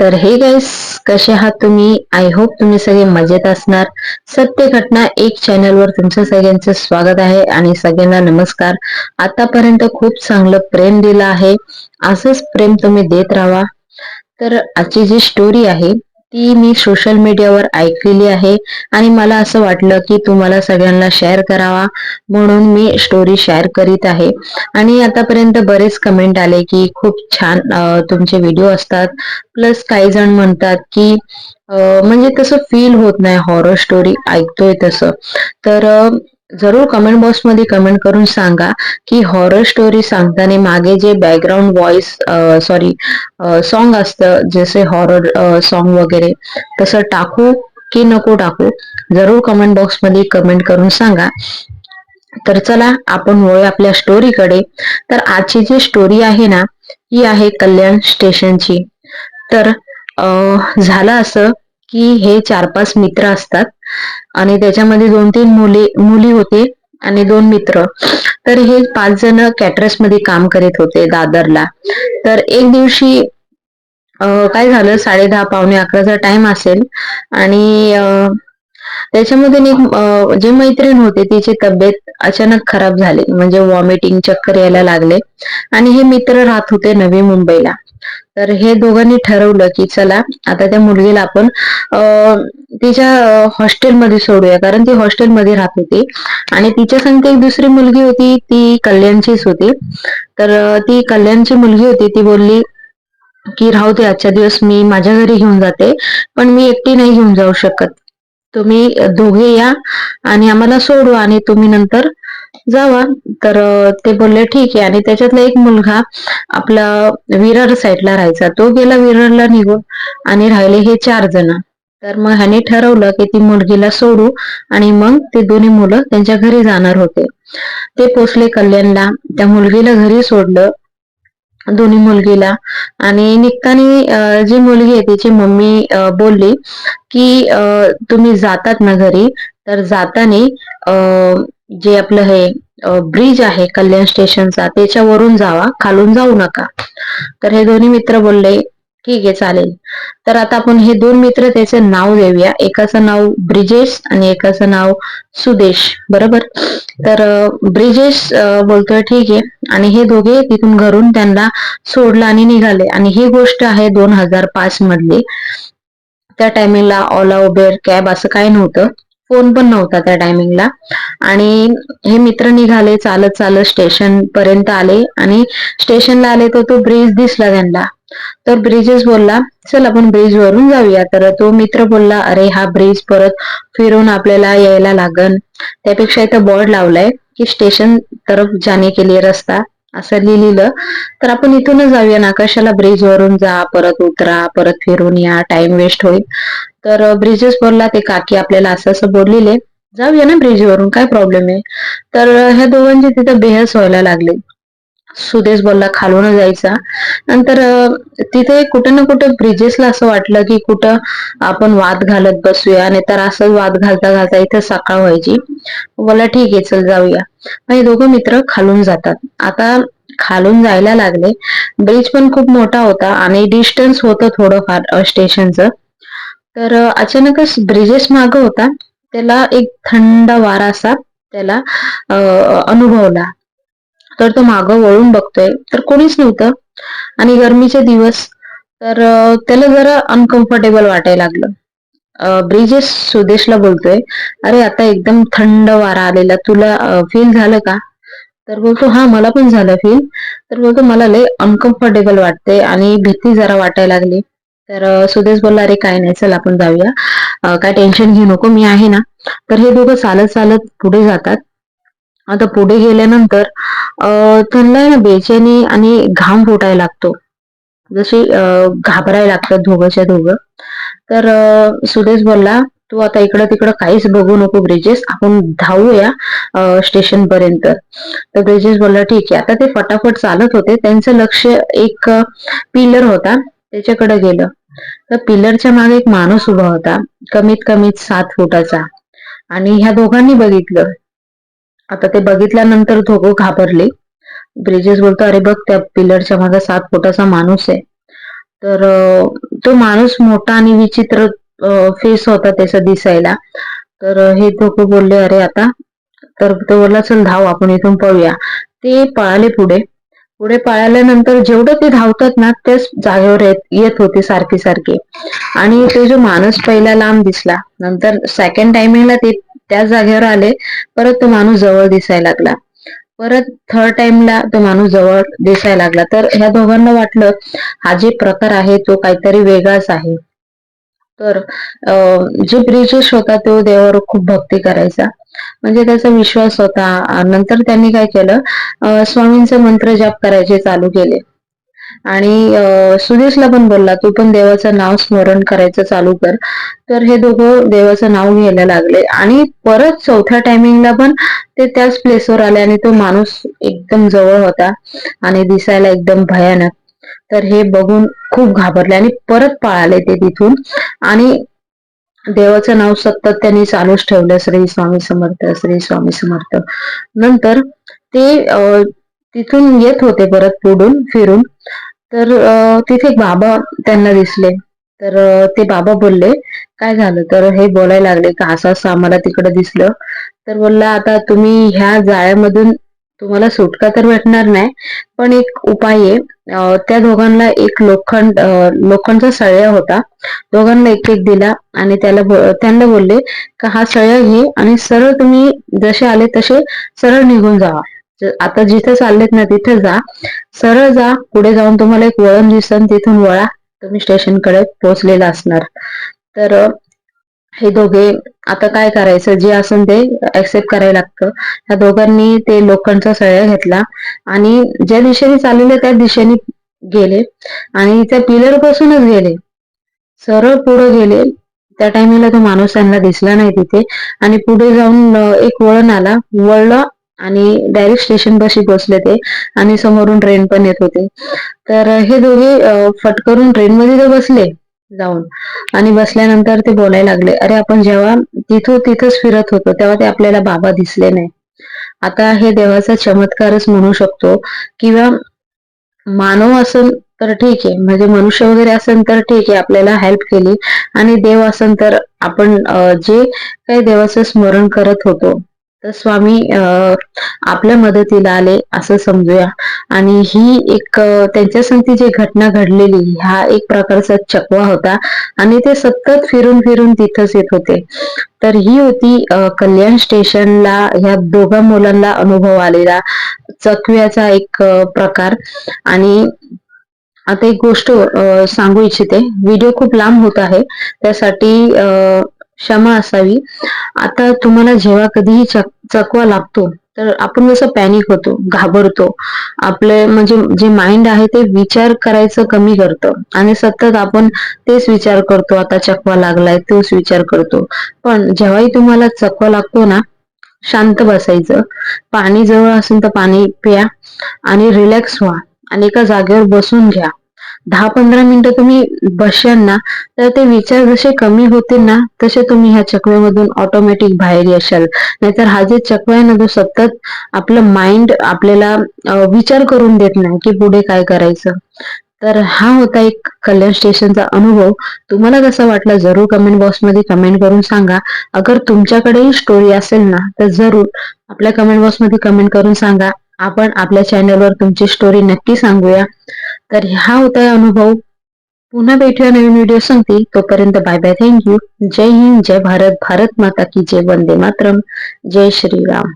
तर hey guys कसे आहात तुम्ही? आय होप तुम्ही सगळे मजेत असणार. सत्य घटना एक चॅनलवर तुमचं सगळ्यांचं स्वागत आहे आणि सगळ्यांना नमस्कार. आतापर्यंत खूप चांगलं प्रेम दिलं आहे. असंच प्रेम तुम्ही देत राहा. तर आजची जी स्टोरी आहे ती मी सोशल मीडियावर ऐकलेली आहे. आणि मला असं वाटलं की तुम्हाला सगळ्यांना शेअर करावा म्हणून मी स्टोरी शेअर करीत आहे. आणि आतापर्यंत बरेच कमेंट आले की खूप छान तुमचे व्हिडिओ असतात. प्लस काही जण म्हणतात की म्हणजे तसं फील होत नाही हॉरर स्टोरी ऐकतोय तसं. तर जरूर कमेंट बॉक्समध्ये कमेंट करून सांगा की हॉरर स्टोरी सांगताना मागे जे बॅकग्राऊंड व्हॉइस सॉरी सॉन्ग असतं जसे हॉरर सॉन्ग वगैरे तसं टाकू की नको टाकू जरूर कमेंट बॉक्समध्ये कमेंट करून सांगा. तर चला आपण वळूया आपल्या स्टोरीकडे तर आजची जी स्टोरी आहे ना ही आहे कल्याण स्टेशनची तर झालं असं की हे चार पाच मित्र असतात आणि त्याच्यामध्ये दोन तीन मुली मुली होते आणि दोन मित्र. तर हे पाच जण कॅटरसमध्ये काम करीत होते दादरला. तर एक दिवशी काय झालं? साडे दहा पावणे अकराचा टाइम असेल आणि त्याच्यामध्ये एक जे मैत्रीण होते तिची तब्येत अचानक खराब झाली. म्हणजे वॉमिटिंग चक्कर यायला लागले. आणि हे मित्र राहत होते नवी मुंबईला. तर हे दोघांनी ठरवलं की चला आता त्या मुलगीला आपण तिच्या हॉस्टेलमध्ये सोडूया. कारण ती हॉस्टेलमध्ये राहत होती. आणि तिच्या संगती एक दुसरी मुलगी होती ती कल्याणचीच होती. तर ती कल्याणची मुलगी होती ती बोलली की राहू दे आजच्या दिवस मी माझ्या घरी घेऊन जाते पण मी एकटी नाही घेऊन जाऊ शकत. तुम्ही दोघे या आणि आम्हाला सोडू आणि तुम्ही नंतर जावा. तर ते बोलले ठीक आहे. आणि त्याच्यातला एक मुलगा आपला विरार साईडला राहायचा. तो गेला विरारला निघून आणि राहिले हे चार जण. तर मग ह्याने ठरवलं की ती मुलगीला सोडू आणि मग ते दोन्ही मुलं त्यांच्या घरी जाणार होते. ते पोचले कल्याणला. त्या मुलगीला घरी सोडलं दोन्ही मुलगीला. आणि निघताना जी मुलगी आहे तिची मम्मी बोलली की तुम्ही जातात ना घरी? तर जाताना जे आपलं हे ब्रिज आहे कल्याण स्टेशनचा त्याच्यावरून जावा खालून जाऊ नका. तर हे दोन्ही मित्र बोलले ठीक आहे चालेल. तर आता आपण हे दोन मित्र त्याचे नाव देऊया. एकाचं नाव ब्रिजेश आणि एकाचं नाव सुदेश. बरोबर? तर ब्रिजेश बोलतोय ठीक आहे. आणि हे दोघे तिथून घरून त्यांना सोडलं आणि निघाले. आणि ही गोष्ट आहे दोन हजार पाच मधली. त्या टायमिंगला ओला उबेर कॅब असं काही नव्हतं. फोन पण नव्हता त्या टायमिंगला आणि हे मित्र निघाले चालत चालत स्टेशन पर्यंत आले. आणि स्टेशनला आले तर तो ब्रिज दिसला त्यांना. तर ब्रिजेस बोलला चल आपण ब्रिज वरून जाऊया. तर तो मित्र बोलला अरे हा ब्रिज परत फिरून आपल्याला यायला लागन. त्यापेक्षा इथं बोर्ड लावलाय की स्टेशन तरफ जाने के लिए रस्ता. असं लिहिलेलं. तर आपण इथूनच जाऊया. नाकाशाला ब्रिज वरून जा परत उतरा परत फिरून या टाइम वेस्ट होईल. तर ब्रिजेस बोलला ते काकी आपल्याला असं असं बोललेले. जाऊया ना ब्रिज वरून काय प्रॉब्लेम आहे? तर ह्या दोघांची तिथं बेहस व्हायला लागले. सुदेश बोलला खालून जायचा. नंतर तिथे कुठं ना कुठं ब्रिजेसला असं वाटलं की कुठं आपण वाद घालत बसूया. आणि तर असं वाद घालता घालता इथे सकाळ व्हायची. बोला ठीक आहे चल जाऊया. आणि दोघं मित्र खालून जातात. आता खालून जायला लागले. ब्रिज पण खूप मोठा होता आणि डिस्टन्स होतं थोडंफार स्टेशनचं तर अचानकच ब्रिजेस माग होता. त्याला एक थंड वारा असा त्याला अनुभवला. तर तो माग वळून बघतोय. तर कोणीच नव्हतं. आणि गरमीचे दिवस तर त्याला जरा अनकम्फर्टेबल वाटायला लागलं. ब्रिजेस सुदेशला बोलतोय अरे आता एकदम थंड वारा आलेला तुला फील झालं का? तर बोलतो हा मला पण झालं फील तर बोलतो मला लय अनकम्फर्टेबल वाटते आणि भीती जरा वाटायला लागली. तर सुदेश बोलला अरे काय नाही चल आपण जाऊया. काय टेन्शन घेऊ नको मी आहे ना. तर हे दोघं चालत चालत पुढे जातात. आता पुढे गेल्यानंतर त्यांना ना बेचैनी आणि घाम फुटायला लागतो. जशी घाबरायला लागतात दोघंच्या दोघं. तर सुदेश बोलला तू आता इकडं तिकडं काहीच बघू नको ब्रिजेस आपण धावूया स्टेशन पर्यंत. तर ब्रिजेस बोलला ठीक आहे. आता ते फटाफट चालत होते. त्यांचं लक्ष एक पिलर होता त्याच्याकडे गेलं. तर पिलरच्या मागे एक माणूस उभा होता कमीत कमी सात फुटाचा. आणि ह्या दोघांनी बघितलं. आता ते बघितल्यानंतर धोगो घाबरले. ब्रिजेश बोलतो अरे बघ त्या पिलरच्या मागे सात फुटाचा माणूस आहे. तर तो माणूस मोठा आणि विचित्र फेस होता त्याचा दिसायला. तर हे धोको बोलले अरे आता तर तो बोलला चल धाव आपण इथून पळूया. ते पळाले पुढे. पुढे पळाल्यानंतर जेवढं ते धावतात ना त्याच जागेवर येत होते सारखे सारखे. आणि तो जो माणूस पहिला लांब दिसला नंतर सेकंड टायमिंगला ते त्याच जागेवर आले परत तो माणूस जवळ दिसायला लागला. परत थर्ड टाइमला तो माणूस जवळ दिसायला लागला. तर ह्या दोघांना वाटलं हा जे प्रकार आहे तो काहीतरी वेगळाच आहे. तर जे ब्रिजेश होता तो देवावर खूप भक्ती करायचा. म्हणजे त्याचा विश्वास होता. नंतर त्यांनी काय केलं स्वामींचे मंत्र जाप करायचे चालू केले. आणि सुदेशला पण बोलला तू पण देवाचं नाव स्मरण करायचं चालू कर. तर हे दोघं देवाचं नाव घ्यायला लागले. आणि परत चौथ्या टायमिंगला पण ते त्याच प्लेसवर आले आणि तो माणूस एकदम जवळ होता आणि दिसायला एकदम भयानक. तर हे बघून खूप घाबरले आणि परत पळाले ते तिथून. आणि देवाचं नाव सतत त्यांनी चालूच ठेवलं श्री स्वामी समर्थ श्री स्वामी समर्थ. नंतर ते तिथून येत होते परत पुढून फिरून. तर तिथे एक बाबा त्यांना दिसले. तर ते बाबा बोलले काय झालं? तर हे बोलायला लागले का? असं असं आम्हाला तिकडे दिसलं. तर बोलला आता तुम्ही ह्या जाळ्यामधून तुम्हाला सुटका तर भेटणार नाही पण एक उपाय आहे. त्या दोघांना एक लोखंड लोखंडचा सळ्या होता. दोघांना एक एक दिला आणि त्याला त्यांना बोलले का हा सळ्या घे आणि सरळ तुम्ही जसे आले तसे सरळ निघून जावा. आता जिथे चाललेत ना तिथे जा. सरळ जा. पुढे जाऊन तुम्हाला एक वळण दिसन. तिथून वळा. तुम्ही स्टेशनकडे पोहोचलेला असणार. तर हे दोघे आता काय करायचं? जे असून ते ऍक्सेप्ट करायला लागतं. या दोघांनी ते लोखंडचा सळ्या घेतला. आणि ज्या दिशेने चाललेले त्या दिशेने गेले. आणि त्या पिलर पासूनच गेले. सरळ पुढे गेले. त्या टायमिंगला तो माणूस त्यांना दिसला नाही तिथे. आणि पुढे जाऊन एक वळण आला. वळलं आणि डायरेक्ट स्टेशन पाशी बसले ते आणि समोरून ट्रेन पण येत होते. तर हे दोघे फटकरून ट्रेन मध्ये ते बसले जाऊन. आणि बसल्यानंतर ते बोलायला लागले अरे आपण जेव्हा तिथं तिथंच फिरत होतो तेव्हा ते आपल्याला बाबा दिसले नाही. आता हे देवाचा चमत्कारच म्हणू शकतो किंवा मानव असेल तर ठीक आहे म्हणजे मनुष्य वगैरे असेल तर ठीक आहे आपल्याला हेल्प केली आणि देव असेल तर आपण जे काही देवाचं स्मरण करत होतो तर स्वामी आपल्या मदतीला आले असं समजूया. आणि ही एक त्यांच्या संगती जी घटना घडलेली हा एक प्रकारचा चकवा होता. आणि ते सतत फिरून फिरून तिथंच येत होते. तर ही होती कल्याण स्टेशनला ह्या दोघा मुलांना अनुभव आलेला चकव्याचा एक प्रकार. आणि आता एक गोष्ट सांगू इच्छिते. व्हिडिओ खूप लांब होत आहे. त्यासाठी क्षमा असावी. आता तुम्हाला जेव्हा कधीही चकवा लागतो तर आपण जसं पॅनिक होतो घाबरतो. आपले म्हणजे जे माइंड आहे ते विचार करायचं कमी करतं. आणि सतत आपण तेच विचार करतो आता चकवा लागलाय तोच विचार करतो. पण जेव्हाही तुम्हाला चकवा लागतो ना शांत बसायचं. पाणी जवळ असेल तर पाणी प्या आणि रिलॅक्स व्हा. आणि एका जागेवर बसून घ्या. दहा पंधरा मिनिटं तुम्ही बसाल ना तर ते विचार जसे कमी होतील ना तसे तुम्ही ह्या चकव्यामधून ऑटोमॅटिक बाहेर येशाल. नाहीतर हा जे चकवा आहे ना तो सतत आपलं माइंड आपल्याला विचार करून देत नाही की पुढे काय करायचं. तर हा होता एक कल्याण स्टेशनचा अनुभव. तुम्हाला कसा वाटला जरूर कमेंट बॉक्समध्ये कमेंट करून सांगा. अगर तुमच्याकडेही स्टोरी असेल ना तर जरूर आपल्या कमेंट बॉक्समध्ये कमेंट करून सांगा. आपण आपल्या चॅनलवर तुमची स्टोरी नक्की सांगूया. तर हा होता अनुभव. पुन्हा भेटूया नवीन व्हिडिओ सांगते तोपर्यंत बाय बाय थँक्यू जय हिंद जय भारत. भारत माता की जय वंदे मातरम. जय श्रीराम.